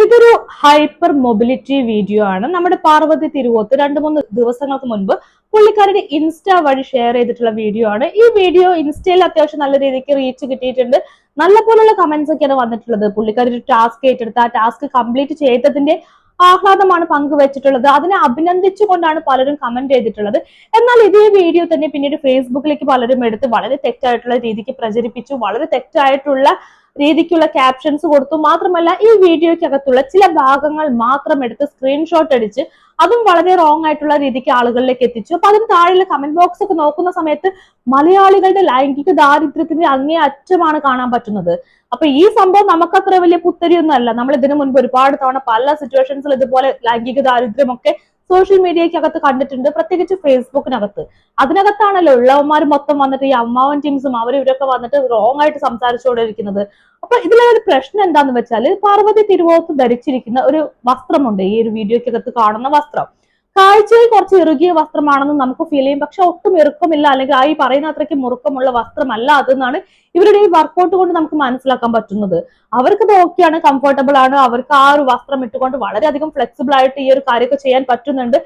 ഇതൊരു hyper mobility video ആണ്. നമ്മുടെ പാർവതി തിരുവോത്ത് രണ്ട് മൂന്ന് ദിവസങ്ങൾക്ക് മുൻപ് പുള്ളിക്കാരുടെ ഇൻസ്റ്റ വഴി ഷെയർ ചെയ്തിട്ടുള്ള വീഡിയോ ആണ്. ഈ വീഡിയോ ഇൻസ്റ്റയിൽ അത്യാവശ്യം നല്ല രീതിക്ക് റീച്ച് കിട്ടിയിട്ടുണ്ട്. നല്ല പോലുള്ള കമന്റ്സ് ഒക്കെയാണ് വന്നിട്ടുള്ളത്. പുള്ളിക്കാരി ഒരു ടാസ്ക് ഏറ്റെടുത്ത് ആ ടാസ്ക് കംപ്ലീറ്റ് ചെയ്തതിന്റെ ആഹ്ലാദമാണ് പങ്കുവച്ചിട്ടുള്ളത്. അതിനെ അഭിനന്ദിച്ചുകൊണ്ടാണ് പലരും കമന്റ് ചെയ്തിട്ടുള്ളത്. എന്നാൽ ഇതേ വീഡിയോ തന്നെ പിന്നീട് ഫേസ്ബുക്കിലേക്ക് പലരും എടുത്ത് വളരെ തെറ്റായിട്ടുള്ള രീതിക്ക് പ്രചരിപ്പിച്ചു. വളരെ തെറ്റായിട്ടുള്ള രീതിക്കുള്ള ക്യാപ്ഷൻസ് കൊടുത്തു. മാത്രമല്ല ഈ വീഡിയോയ്ക്കകത്തുള്ള ചില ഭാഗങ്ങൾ മാത്രം എടുത്ത് സ്ക്രീൻഷോട്ട് അടിച്ച് അതും വളരെ റോങ് ആയിട്ടുള്ള രീതിക്ക് ആളുകളിലേക്ക് എത്തിച്ചു. അപ്പൊ അതിന് താഴെയുള്ള കമന്റ് ബോക്സ് ഒക്കെ നോക്കുന്ന സമയത്ത് മലയാളികളുടെ ലൈംഗിക ദാരിദ്ര്യത്തിന്റെ അങ്ങേ അറ്റമാണ് കാണാൻ പറ്റുന്നത്. അപ്പൊ ഈ സംഭവം നമുക്കത്ര വലിയ പുത്തരിയൊന്നും അല്ല. നമ്മൾ ഇതിനു മുൻപ് ഒരുപാട് തവണ പല സിറ്റുവേഷൻസിൽ ഇതുപോലെ ലൈംഗിക ദാരിദ്ര്യമൊക്കെ സോഷ്യൽ മീഡിയക്കകത്ത് കണ്ടിട്ടുണ്ട്. പ്രത്യേകിച്ച് ഫേസ്ബുക്കിനകത്ത് അതിനകത്താണല്ലോ ഉള്ളവന്മാർ മൊത്തം വന്നിട്ട് ഈ അമ്മാവൻ ടീംസും അവരും ഇവരൊക്കെ വന്നിട്ട് റോങ് ആയിട്ട് സംസാരിച്ചുകൊണ്ടിരിക്കുന്നത്. അപ്പൊ ഇതിലെ ഒരു പ്രശ്നം എന്താന്ന് വെച്ചാൽ പാർവതി തിരുവോത്ത് ധരിച്ചിരിക്കുന്ന ഒരു വസ്ത്രമുണ്ട്. ഈ ഒരു വീഡിയോക്കകത്ത് കാണുന്ന വസ്ത്രം. കാഴ്ചയിൽ കുറച്ച് ഇറുകിയ വസ്ത്രമാണെന്ന് നമുക്ക് ഫീൽ ചെയ്യും. പക്ഷെ ഒട്ടും ഇറുക്കമില്ല. അല്ലെങ്കിൽ ആ ഈ പറയുന്ന അത്രയ്ക്ക് മുറുക്കമുള്ള വസ്ത്രമല്ല അതെന്നാണ് ഇവരുടെ ഈ വർക്കൗട്ട് കൊണ്ട് നമുക്ക് മനസ്സിലാക്കാൻ പറ്റുന്നത്. അവർക്ക് ഇത് ഓക്കെയാണ് കംഫർട്ടബിൾ ആണ്. അവർക്ക് ആ ഒരു വസ്ത്രം ഇട്ടുകൊണ്ട് വളരെയധികം ഫ്ലെക്സിബിൾ ആയിട്ട് ഈ ഒരു കാര്യമൊക്കെ ചെയ്യാൻ പറ്റുന്നുണ്ട്.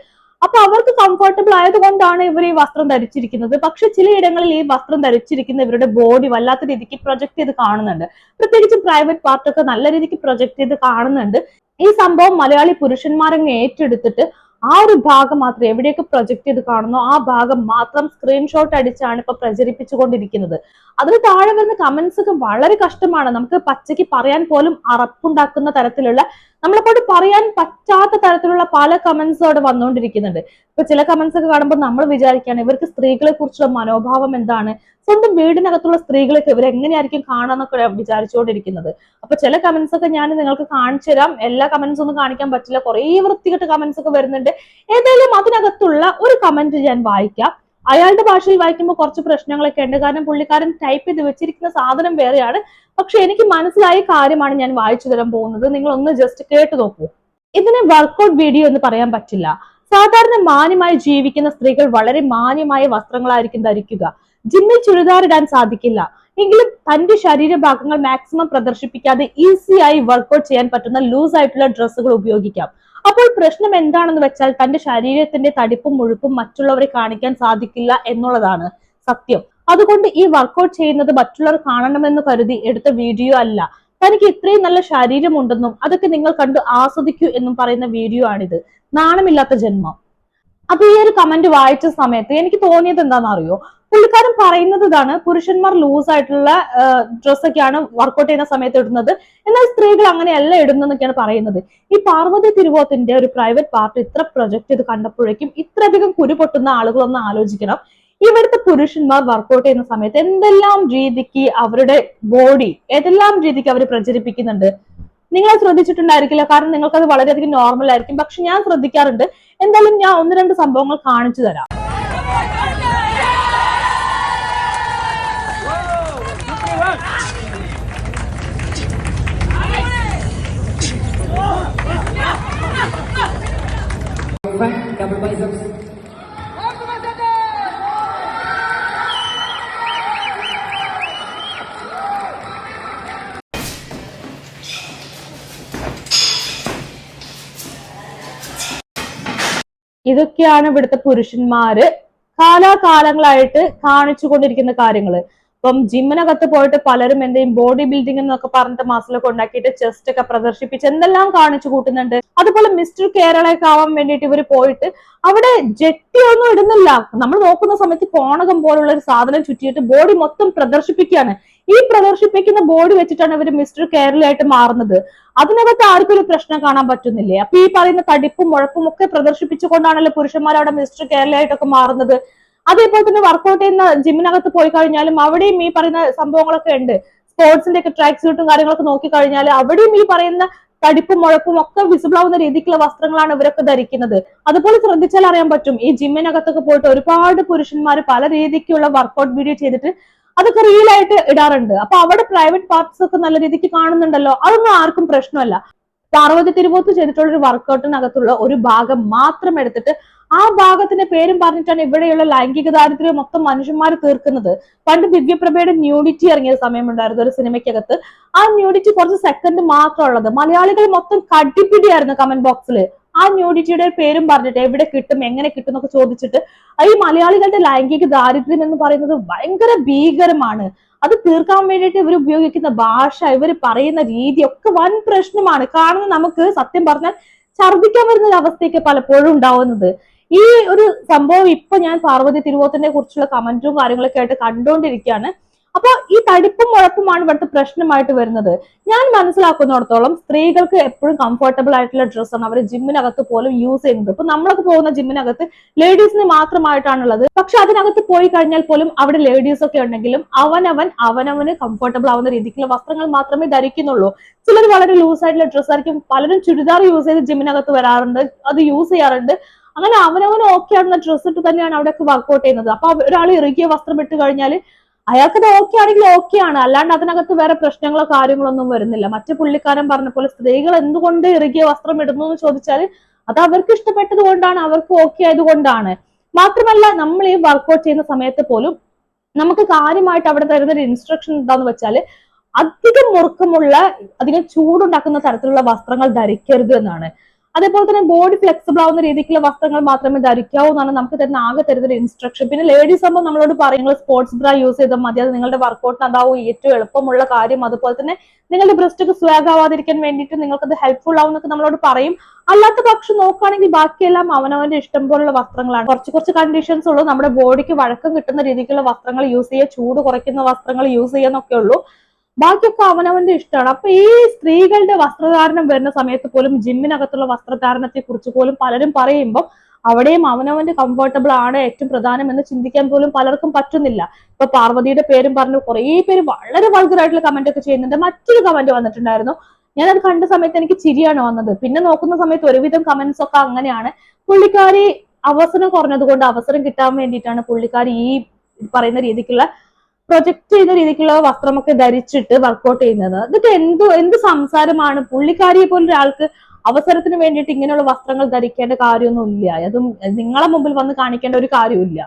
അപ്പൊ അവർക്ക് കംഫർട്ടബിൾ ആയതുകൊണ്ടാണ് ഇവർ ഈ വസ്ത്രം ധരിച്ചിരിക്കുന്നത്. പക്ഷെ ചിലയിടങ്ങളിൽ ഈ വസ്ത്രം ധരിച്ചിരിക്കുന്ന ഇവരുടെ ബോഡി വല്ലാത്ത രീതിക്ക് പ്രൊജക്ട് ചെയ്ത് കാണുന്നുണ്ട്. പ്രത്യേകിച്ച് പ്രൈവറ്റ് പാർട്ടൊക്കെ നല്ല രീതിക്ക് പ്രൊജക്ട് ചെയ്ത് കാണുന്നുണ്ട്. ഈ സംഭവം മലയാളി പുരുഷന്മാരങ്ങ് ഏറ്റെടുത്തിട്ട് ആ ഒരു ഭാഗം മാത്രം എവിടെയൊക്കെ പ്രൊജക്ട് ചെയ്ത് കാണുന്നു ആ ഭാഗം മാത്രം സ്ക്രീൻഷോട്ട് അടിച്ചാണ് ഇപ്പൊ പ്രചരിപ്പിച്ചുകൊണ്ടിരിക്കുന്നത്. അതിന് താഴെ വരുന്ന കമന്റ്സ് ഒക്കെ വളരെ കഷ്ടമാണ്. നമുക്ക് പച്ചയ്ക്ക് പറയാൻ പോലും അറപ്പുണ്ടാക്കുന്ന തരത്തിലുള്ള നമ്മളെ കൊണ്ട് പറയാൻ പറ്റാത്ത തരത്തിലുള്ള പല കമന്റ്സ് അവിടെ വന്നുകൊണ്ടിരിക്കുന്നുണ്ട്. ഇപ്പൊ ചില കമന്റ്സ് ഒക്കെ കാണുമ്പോൾ നമ്മൾ വിചാരിക്കുകയാണ് ഇവർക്ക് സ്ത്രീകളെ കുറിച്ചുള്ള മനോഭാവം എന്താണ്? സ്വന്തം വീടിനകത്തുള്ള സ്ത്രീകളൊക്കെ ഇവർ എങ്ങനെയായിരിക്കും കാണാന്നൊക്കെ വിചാരിച്ചുകൊണ്ടിരിക്കുന്നത്. അപ്പൊ ചില കമന്റ്സ് ഒക്കെ ഞാൻ നിങ്ങൾക്ക് കാണിച്ചു തരാം. എല്ലാ കമന്റ്സ് ഒന്നും കാണിക്കാൻ പറ്റില്ല. കുറേ വൃത്തികെട്ട കമന്റ്സ് ഒക്കെ വരുന്നുണ്ട്. ഏതായാലും അതിനകത്തുള്ള ഒരു കമന്റ് ഞാൻ വായിക്കാം. അയാളുടെ ഭാഷയിൽ വായിക്കുമ്പോൾ കുറച്ച് പ്രശ്നങ്ങളൊക്കെ ഉണ്ട്. കാരണം പുള്ളിക്കാരൻ ടൈപ്പ് ചെയ്ത് വെച്ചിരിക്കുന്ന സാധനം വേറെയാണ്. പക്ഷെ എനിക്ക് മനസ്സിലായ കാര്യമാണ് ഞാൻ വായിച്ചു തരാൻ പോകുന്നത്. നിങ്ങൾ ഒന്ന് ജസ്റ്റ് കേട്ട് നോക്കൂ. ഇതിനെ വർക്കൗട്ട് വീഡിയോ എന്ന് പറയാൻ പറ്റില്ല. സാധാരണ മാന്യമായി ജീവിക്കുന്ന സ്ത്രീകൾ വളരെ മാന്യമായ വസ്ത്രങ്ങളായിരിക്കും ധരിക്കുക. ജിമ്മിൽ ചുരിദാർ ഇടാൻ സാധിക്കില്ല. എങ്കിലും തന്റെ ശരീരഭാഗങ്ങൾ മാക്സിമം പ്രദർശിപ്പിക്കാതെ ഈസിയായി വർക്കൗട്ട് ചെയ്യാൻ പറ്റുന്ന ലൂസ് ആയിട്ടുള്ള ഡ്രസ്സുകൾ ഉപയോഗിക്കാം. അപ്പോൾ പ്രശ്നം എന്താണെന്ന് വെച്ചാൽ തന്റെ ശരീരത്തിന്റെ തടിപ്പും മുഴുപ്പും മറ്റുള്ളവരെ കാണിക്കാൻ സാധിക്കില്ല എന്നുള്ളതാണ് സത്യം. അതുകൊണ്ട് ഈ വർക്കൗട്ട് ചെയ്യുന്നത് മറ്റുള്ളവർ കാണണമെന്ന് കരുതി എടുത്ത വീഡിയോ അല്ല. തനിക്ക് ഇത്രയും നല്ല ശരീരമുണ്ടെന്നും അതൊക്കെ നിങ്ങൾ കണ്ടു ആസ്വദിക്കൂ എന്നും പറയുന്ന വീഡിയോ ആണിത്. നാണമില്ലാത്ത ജന്മം. അപ്പൊ ഈ ഒരു കമന്റ് വായിച്ച സമയത്ത് എനിക്ക് തോന്നിയത് എന്താണെന്ന് അറിയോ പുള്ളിക്കാരൻ പറയുന്നത് ഇതാണ് പുരുഷന്മാർ ലൂസ് ആയിട്ടുള്ള ഡ്രസ്സൊക്കെയാണ് വർക്ക്ഔട്ട് ചെയ്യുന്ന സമയത്ത് ഇടുന്നത്. എന്നാൽ സ്ത്രീകൾ അങ്ങനെയല്ല ഇടുന്നതെന്നൊക്കെയാണ് പറയുന്നത്. ഈ പാർവതി തിരുവോത്തിന്റെ ഒരു പ്രൈവറ്റ് പാർട്ടി ഇത്ര പ്രൊജക്ട് ചെയ്ത് കണ്ടപ്പോഴേക്കും ഇത്രയധികം കുരു പൊട്ടുന്ന ആളുകളൊന്ന് ആലോചിക്കണം. ഇവിടുത്തെ പുരുഷന്മാർ വർക്കൗട്ട് ചെയ്യുന്ന സമയത്ത് എന്തെല്ലാം രീതിക്ക് അവരുടെ ബോഡി ഏതെല്ലാം രീതിക്ക് അവർ പ്രചരിപ്പിക്കുന്നുണ്ട്? നിങ്ങൾ ശ്രദ്ധിച്ചിട്ടുണ്ടായിരിക്കില്ല കാരണം നിങ്ങൾക്കത് വളരെയധികം നോർമൽ ആയിരിക്കും. പക്ഷെ ഞാൻ ശ്രദ്ധിക്കാറുണ്ട്. എന്തായാലും ഞാൻ ഒന്ന് രണ്ട് സംഭവങ്ങൾ കാണിച്ചു തരാം. ഇതൊക്കെയാണ് ഇവിടുത്തെ പുരുഷന്മാര് കാലാകാലങ്ങളായിട്ട് കാണിച്ചു കൊണ്ടിരിക്കുന്ന കാര്യങ്ങൾ. ഇപ്പം ജിമ്മിനകത്ത് പോയിട്ട് പലരും എന്തെയും ബോഡി ബിൽഡിംഗ് എന്നൊക്കെ പറഞ്ഞിട്ട് മസിലൊക്കെ ഉണ്ടാക്കിയിട്ട് ചെസ്റ്റ് ഒക്കെ പ്രദർശിപ്പിച്ച് എന്തെല്ലാം കാണിച്ചു കൂട്ടുന്നുണ്ട്. അതുപോലെ മിസ്റ്റർ കേരളയൊക്കെ ആവാൻ വേണ്ടിയിട്ട് ഇവർ പോയിട്ട് അവിടെ ജെട്ടി ഒന്നും ഇടുന്നില്ല. നമ്മൾ നോക്കുന്ന സമയത്ത് കോണകം പോലുള്ള ഒരു സാധനം ചുറ്റിയിട്ട് ബോഡി മൊത്തം പ്രദർശിപ്പിക്കുകയാണ്. ഈ പ്രദർശിപ്പിക്കുന്ന ബോഡി വെച്ചിട്ടാണ് ഇവർ മിസ്റ്റർ കേരളയായിട്ട് മാറുന്നത്. അതിനകത്ത് ആർക്കും ഒരു പ്രശ്നം കാണാൻ പറ്റുന്നില്ലേ? അപ്പൊ ഈ പറയുന്ന തടിപ്പും മുഴപ്പും ഒക്കെ പ്രദർശിപ്പിച്ചുകൊണ്ടാണല്ലോ പുരുഷന്മാർ അവിടെ മിസ്റ്റർ കേരളയായിട്ടൊക്കെ മാറുന്നത്. അതേപോലെ തന്നെ വർക്കൗട്ട് ചെയ്യുന്ന ജിമ്മിനകത്ത് പോയി കഴിഞ്ഞാലും അവിടെയും ഈ പറയുന്ന സംഭവങ്ങളൊക്കെ ഉണ്ട്. സ്പോർട്സിന്റെ ഒക്കെ ട്രാക്ക് സ്യൂട്ടും കാര്യങ്ങളൊക്കെ നോക്കി കഴിഞ്ഞാൽ അവിടെയും ഈ പറയുന്ന തടിപ്പും മുഴപ്പും ഒക്കെ വിസിബിൾ ആവുന്ന രീതിക്കുള്ള വസ്ത്രങ്ങളാണ് ഇവരൊക്കെ ധരിക്കുന്നത്. അതുപോലെ ശ്രദ്ധിച്ചാൽ അറിയാൻ പറ്റും ഈ ജിമ്മിനകത്തൊക്കെ പോയിട്ട് ഒരുപാട് പുരുഷന്മാർ പല രീതിക്കുള്ള വർക്കൗട്ട് വീഡിയോ ചെയ്തിട്ട് അതൊക്കെ റീലായിട്ട് ഇടാറുണ്ട്. അപ്പൊ അവിടെ പ്രൈവറ്റ് പാർട്സ് ഒക്കെ നല്ല രീതിക്ക് കാണുന്നുണ്ടല്ലോ അതൊന്നും ആർക്കും പ്രശ്നമല്ല. പാർവതി തിരുവോത്ത് ചെയ്തിട്ടുള്ള ഒരു വർക്കൗട്ടിനകത്തുള്ള ഒരു ഭാഗം മാത്രം എടുത്തിട്ട് ആ ഭാഗത്തിന്റെ പേരും പറഞ്ഞിട്ടാണ് ഇവിടെയുള്ള ലൈംഗിക ദാരിദ്ര്യം മൊത്തം മനുഷ്യന്മാർ തീർക്കുന്നത്. പണ്ട് ദിവ്യപ്രഭയുടെ ന്യൂഡിറ്റി ഇറങ്ങിയ സമയമുണ്ടായിരുന്നു ഒരു സിനിമയ്ക്കകത്ത്. ആ ന്യൂഡിറ്റി കുറച്ച് സെക്കൻഡ് മാത്രം ഉള്ളത് മലയാളികൾ മൊത്തം കടിപ്പിടിയായിരുന്നു കമന്റ് ബോക്സിൽ ആ ന്യൂഡിറ്റിയുടെ പേരും പറഞ്ഞിട്ട് എവിടെ കിട്ടും എങ്ങനെ കിട്ടും എന്നൊക്കെ ചോദിച്ചിട്ട് ഈ മലയാളികളുടെ ലൈംഗിക ദാരിദ്ര്യം എന്ന് പറയുന്നത് ഭയങ്കര ഭീകരമാണ്. അത് തീർക്കാൻ വേണ്ടിയിട്ട് ഇവർ ഉപയോഗിക്കുന്ന ഭാഷ ഇവർ പറയുന്ന രീതി ഒക്കെ വൻ പ്രശ്നമാണ്. കാരണം നമുക്ക് സത്യം പറഞ്ഞാൽ ഛർദ്ദിക്കാൻ വരുന്ന ഒരു അവസ്ഥയൊക്കെ പലപ്പോഴും ഉണ്ടാവുന്നത്. ഈ ഒരു സംഭവം ഇപ്പൊ ഞാൻ പാർവതി തിരുവോത്തിനെ കുറിച്ചുള്ള കമന്റും കാര്യങ്ങളൊക്കെ ആയിട്ട് കണ്ടുകൊണ്ടിരിക്കുകയാണ് അപ്പൊ ഈ തടിപ്പും മുഴപ്പുമാണ് ഇവിടുത്തെ പ്രശ്നമായിട്ട് വരുന്നത്. ഞാൻ മനസ്സിലാക്കുന്നിടത്തോളം സ്ത്രീകൾക്ക് എപ്പോഴും കംഫർട്ടബിൾ ആയിട്ടുള്ള ഡ്രസ്സാണ് അവർ ജിമ്മിനകത്ത് പോലും യൂസ് ചെയ്യുന്നത്. ഇപ്പൊ നമ്മളൊക്കെ പോകുന്ന ജിമ്മിനകത്ത് ലേഡീസിന് മാത്രമായിട്ടാണുള്ളത്. പക്ഷെ അതിനകത്ത് പോയി കഴിഞ്ഞാൽ പോലും അവിടെ ലേഡീസ് ഒക്കെ ഉണ്ടെങ്കിലും അവനവൻ അവനവന് കംഫർട്ടബിൾ ആവുന്ന രീതിക്കുള്ള വസ്ത്രങ്ങൾ മാത്രമേ ധരിക്കുന്നുള്ളൂ. ചിലർ വളരെ ലൂസ് ആയിട്ടുള്ള ഡ്രസ്സ് ആയിരിക്കും. പലരും ചുരിദാർ യൂസ് ചെയ്ത് ജിമ്മിനകത്ത് വരാറുണ്ട്. അത് യൂസ് ചെയ്യാറുണ്ട്. അങ്ങനെ അവനവന് ഓക്കെ ആവുന്ന ഡ്രസ്സ് ഇട്ട് തന്നെയാണ് അവിടെയൊക്കെ വർക്ക്ഔട്ട് ചെയ്യുന്നത്. അപ്പൊ ഒരാൾ ഇറുകിയ വസ്ത്രം ഇട്ട് കഴിഞ്ഞാൽ അയാൾക്കത് ഓക്കെ ആണെങ്കിൽ ഓക്കെ ആണ്. അല്ലാണ്ട് അതിനകത്ത് വേറെ പ്രശ്നങ്ങളോ കാര്യങ്ങളൊന്നും വരുന്നില്ല. മറ്റു പുള്ളിക്കാരൻ പറഞ്ഞ പോലെ സ്ത്രീകൾ എന്തുകൊണ്ട് ഇറുകിയ വസ്ത്രം ഇടുന്നു എന്ന് ചോദിച്ചാൽ അത് അവർക്ക് ഇഷ്ടപ്പെട്ടത് കൊണ്ടാണ് അവർക്ക് ഓക്കെ ആയതുകൊണ്ടാണ് മാത്രമല്ല നമ്മൾ ഈ വർക്ക്ഔട്ട് ചെയ്യുന്ന സമയത്ത് പോലും നമുക്ക് കാര്യമായിട്ട് അവിടെ തരുന്ന ഒരു ഇൻസ്ട്രക്ഷൻ എന്താന്ന് വെച്ചാൽ അധികം മുറുക്കമുള്ള അധികം ചൂടുണ്ടാക്കുന്ന തരത്തിലുള്ള വസ്ത്രങ്ങൾ ധരിക്കരുത് എന്നാണ്. അതേപോലെ തന്നെ ബോഡി ഫ്ലെക്സിബിൾ ആവുന്ന രീതിക്കുള്ള വസ്ത്രങ്ങൾ മാത്രമേ ധരിക്കാവൂ എന്നാണ് നമുക്ക് തരുന്ന ആകെ തരുന്ന ഇൻസ്ട്രക്ഷൻ പിന്നെ ലേഡീസ് ആകുമ്പോൾ നമ്മളോട് പറയും നിങ്ങൾ സ്പോർട്സ് ബ്രാ യൂസ് ചെയ്താൽ മതി. അത് നിങ്ങളുടെ വർക്കൗട്ടിന് അതാവും ഏറ്റവും എളുപ്പമുള്ള കാര്യം. അതുപോലെ തന്നെ നിങ്ങളുടെ ബ്രസ്റ്റ് ഒക്കെ സ്വാഗ് ആവാതിരിക്കാൻ വേണ്ടിയിട്ട് നിങ്ങൾക്ക് അത് ഹെൽപ്ഫുൾ ആവും എന്നൊക്കെ നമ്മളോട് പറയും. അല്ലാത്ത പക്ഷം നോക്കുകയാണെങ്കിൽ ബാക്കിയെല്ലാം അവനവന്റെ ഇഷ്ടം പോലുള്ള വസ്ത്രങ്ങളാണ്. കുറച്ച് കുറച്ച് കണ്ടീഷൻസ് ഉള്ളൂ. നമ്മുടെ ബോഡിക്ക് വഴക്കം കിട്ടുന്ന രീതിക്കുള്ള വസ്ത്രങ്ങൾ യൂസ് ചെയ്യുക ചൂട് കുറയ്ക്കുന്ന വസ്ത്രങ്ങൾ യൂസ് ചെയ്യുക എന്നൊക്കെ ഉള്ളൂ. ബാക്കിയൊക്കെ അവനവന്റെ ഇഷ്ടമാണ്. അപ്പൊ ഈ സ്ത്രീകളുടെ വസ്ത്രധാരണം വരുന്ന സമയത്ത് പോലും ജിമ്മിനകത്തുള്ള വസ്ത്രധാരണത്തെ കുറിച്ച് പോലും പലരും പറയുമ്പോൾ അവിടെയും അവനവന്റെ കംഫർട്ടബിൾ ആണ് ഏറ്റവും പ്രധാനം എന്ന് ചിന്തിക്കാൻ പോലും പലർക്കും പറ്റുന്നില്ല. ഇപ്പൊ പാർവതിയുടെ പേരും പറഞ്ഞു കുറേ പേര് വളരെ വൾഗറായിട്ടുള്ള കമന്റ് ഒക്കെ ചെയ്യുന്നുണ്ട്. മറ്റൊരു കമന്റ് വന്നിട്ടുണ്ടായിരുന്നു. ഞാനത് കണ്ട സമയത്ത് എനിക്ക് ചിരിയാണ് വന്നത്. പിന്നെ നോക്കുന്ന സമയത്ത് ഒരുവിധം കമന്റ്സ് ഒക്കെ അങ്ങനെയാണ്. പുള്ളിക്കാരി അവസരം കുറഞ്ഞത് കൊണ്ട് അവസരം കിട്ടാൻ വേണ്ടിയിട്ടാണ് പുള്ളിക്കാരി ഈ പറയുന്ന രീതിക്കുള്ള പ്രൊജക്ട് ചെയ്യുന്ന രീതിക്കുള്ള വസ്ത്രമൊക്കെ ധരിച്ചിട്ട് വർക്കൗട്ട് ചെയ്യുന്നത്. എന്നിട്ട് എന്ത് എന്ത് സംസാരമാണ്? പുള്ളിക്കാരിയെ പോലെ ഒരാൾക്ക് അവസരത്തിന് വേണ്ടിയിട്ട് ഇങ്ങനെയുള്ള വസ്ത്രങ്ങൾ ധരിക്കേണ്ട കാര്യമൊന്നും ഇല്ല. അതും നിങ്ങളെ മുമ്പിൽ വന്ന് കാണിക്കേണ്ട ഒരു കാര്യമില്ല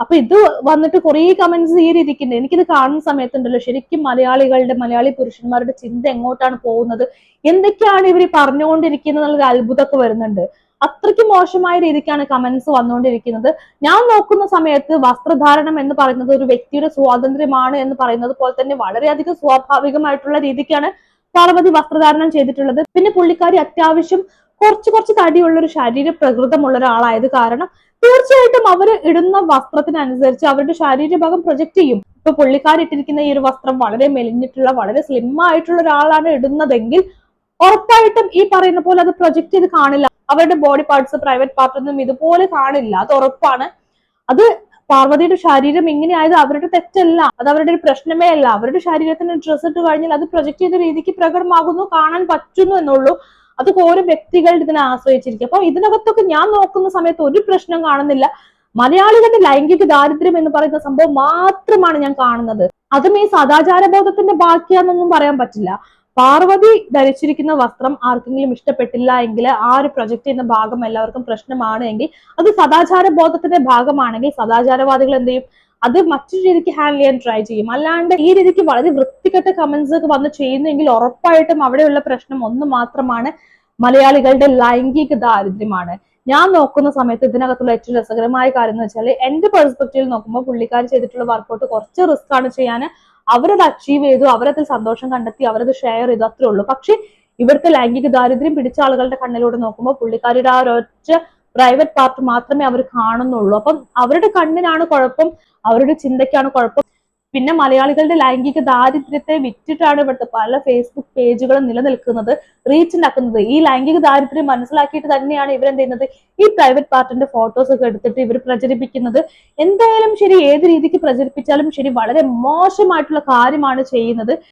അപ്പൊ ഇത് വന്നിട്ട് കുറേ കമന്റ്സ് ഈ രീതിക്കുണ്ട് എനിക്കിത് കാണുന്ന സമയത്തുണ്ടല്ലോ ശരിക്കും മലയാളികളുടെ മലയാളി പുരുഷന്മാരുടെ ചിന്ത എങ്ങോട്ടാണ് പോകുന്നത്? എന്തൊക്കെയാണ് ഇവർ പറഞ്ഞുകൊണ്ടിരിക്കുന്നത് എന്നുള്ള അത്ഭുതമൊക്കെ വരുന്നുണ്ട്. അത്രയ്ക്ക് മോശമായ രീതിക്കാണ് കമന്റ്സ് വന്നുകൊണ്ടിരിക്കുന്നത്. ഞാൻ നോക്കുന്ന സമയത്ത് വസ്ത്രധാരണം എന്ന് പറയുന്നത് ഒരു വ്യക്തിയുടെ സ്വാതന്ത്ര്യമാണ് എന്ന് പറയുന്നത് പോലെ തന്നെ വളരെയധികം സ്വാഭാവികമായിട്ടുള്ള രീതിക്കാണ് പാർവതി വസ്ത്രധാരണം ചെയ്തിട്ടുള്ളത്. പിന്നെ പുള്ളിക്കാരി അത്യാവശ്യം കുറച്ച് കുറച്ച് തടിയുള്ള ഒരു ശരീര പ്രകൃതമുള്ള ഒരാളായത് കാരണം തീർച്ചയായിട്ടും അവർ ഇടുന്ന വസ്ത്രത്തിനനുസരിച്ച് അവരുടെ ശരീരഭാഗം പ്രൊജക്ട് ചെയ്യും. ഇപ്പൊ പുള്ളിക്കാരി ഇട്ടിരിക്കുന്ന ഈ ഒരു വസ്ത്രം വളരെ മെലിഞ്ഞിട്ടുള്ള വളരെ സ്ലിം ആയിട്ടുള്ള ഒരാളാണ് ഇടുന്നതെങ്കിൽ ഉറപ്പായിട്ടും ഈ പറയുന്ന പോലെ അത് പ്രൊജക്ട് ചെയ്ത് കാണില്ല. അവരുടെ ബോഡി പാർട്സ് പ്രൈവറ്റ് പാർട്ട് ഒന്നും ഇതുപോലെ കാണില്ല. അത് ഉറപ്പാണ്. അത് പാർവതിയുടെ ശരീരം ഇങ്ങനെയായത് അവരുടെ തെറ്റല്ല. അത് അവരുടെ ഒരു പ്രശ്നമേ അല്ല. അവരുടെ ശരീരത്തിന് ഡ്രസ്സ് ഇട്ട് കഴിഞ്ഞാൽ അത് പ്രൊജക്ട് ചെയ്ത രീതിക്ക് പ്രകടമാകുന്നു കാണാൻ പറ്റുന്നു എന്നുള്ളൂ. അത് ഓരോ വ്യക്തികൾ ഇതിനെ ആശ്രയിച്ചിരിക്കും. അപ്പൊ ഇതിനകത്തൊക്കെ ഞാൻ നോക്കുന്ന സമയത്ത് ഒരു പ്രശ്നം കാണുന്നില്ല. മലയാളികളുടെ ലൈംഗിക ദാരിദ്ര്യം എന്ന് പറയുന്ന സംഭവം മാത്രമാണ് ഞാൻ കാണുന്നത്. അതും ഈ സദാചാര ബോധത്തിന്റെ ബാക്കിയാന്നൊന്നും പറയാൻ പറ്റില്ല. പാർവതി ധരിച്ചിരിക്കുന്ന വസ്ത്രം ആർക്കെങ്കിലും ഇഷ്ടപ്പെട്ടില്ല എങ്കിൽ ആ ഒരു പ്രൊജക്ട് ചെയ്യുന്ന ഭാഗം എല്ലാവർക്കും പ്രശ്നമാണ് എങ്കിൽ അത് സദാചാര ബോധത്തിന്റെ ഭാഗമാണെങ്കിൽ സദാചാരവാദികൾ എന്ത് ചെയ്യും? അത് മറ്റൊരു രീതിക്ക് ഹാൻഡിൽ ചെയ്യാൻ ട്രൈ ചെയ്യും. അല്ലാണ്ട് ഈ രീതിക്ക് വളരെ വൃത്തികെട്ട കമന്റ്സ് ഒക്കെ വന്ന് ചെയ്യുന്നെങ്കിൽ ഉറപ്പായിട്ടും അവിടെയുള്ള പ്രശ്നം ഒന്ന് മാത്രമാണ് മലയാളികളുടെ ലൈംഗിക ദാരിദ്ര്യമാണ്. ഞാൻ നോക്കുന്ന സമയത്ത് ഇതിനകത്തുള്ള ഏറ്റവും രസകരമായ കാര്യം എന്ന് വെച്ചാൽ എന്റെ പെർസ്പെക്റ്റീവിൽ നോക്കുമ്പോൾ പുള്ളിക്കാർ ചെയ്തിട്ടുള്ള വർക്കൗട്ട് കുറച്ച് റിസ്ക് ആണ് ചെയ്യാൻ. അവരത് അച്ചീവ് ചെയ്തു അവരതിൽ സന്തോഷം കണ്ടെത്തി അവരത് ഷെയർ ചെയ്തു അത്രേ ഉള്ളൂ. പക്ഷെ ഇവിടുത്തെ ലൈംഗിക ദാരിദ്ര്യം പിടിച്ച ആളുകളുടെ കണ്ണിലൂടെ നോക്കുമ്പോൾ പുള്ളിക്കാരുടെ ആ ഒരൊറ്റ പ്രൈവറ്റ് പാർട്ട് മാത്രമേ അവർ കാണുന്നുള്ളൂ. അപ്പം അവരുടെ കണ്ണിനാണ് കുഴപ്പം അവരുടെ ചിന്തയ്ക്കാണ് കുഴപ്പം. പിന്നെ മലയാളികളുടെ ലൈംഗിക ദാരിദ്ര്യത്തെ വിറ്റിട്ടാണ് ഇവിടുത്തെ പല ഫേസ്ബുക്ക് പേജുകളും നിലനിൽക്കുന്നത് റീച്ച് ഉണ്ടാക്കുന്നത്. ഈ ലൈംഗിക ദാരിദ്ര്യം മനസ്സിലാക്കിയിട്ട് തന്നെയാണ് ഇവരെന്ത് ചെയ്യുന്നത്? ഈ പ്രൈവറ്റ് പാർട്ടിന്റെ ഫോട്ടോസ് ഒക്കെ എടുത്തിട്ട് ഇവർ പ്രചരിപ്പിക്കുന്നത്. എന്തായാലും ശരി ഏത് രീതിക്ക് പ്രചരിപ്പിച്ചാലും ശരി വളരെ മോശമായിട്ടുള്ള കാര്യമാണ് ചെയ്യുന്നത്.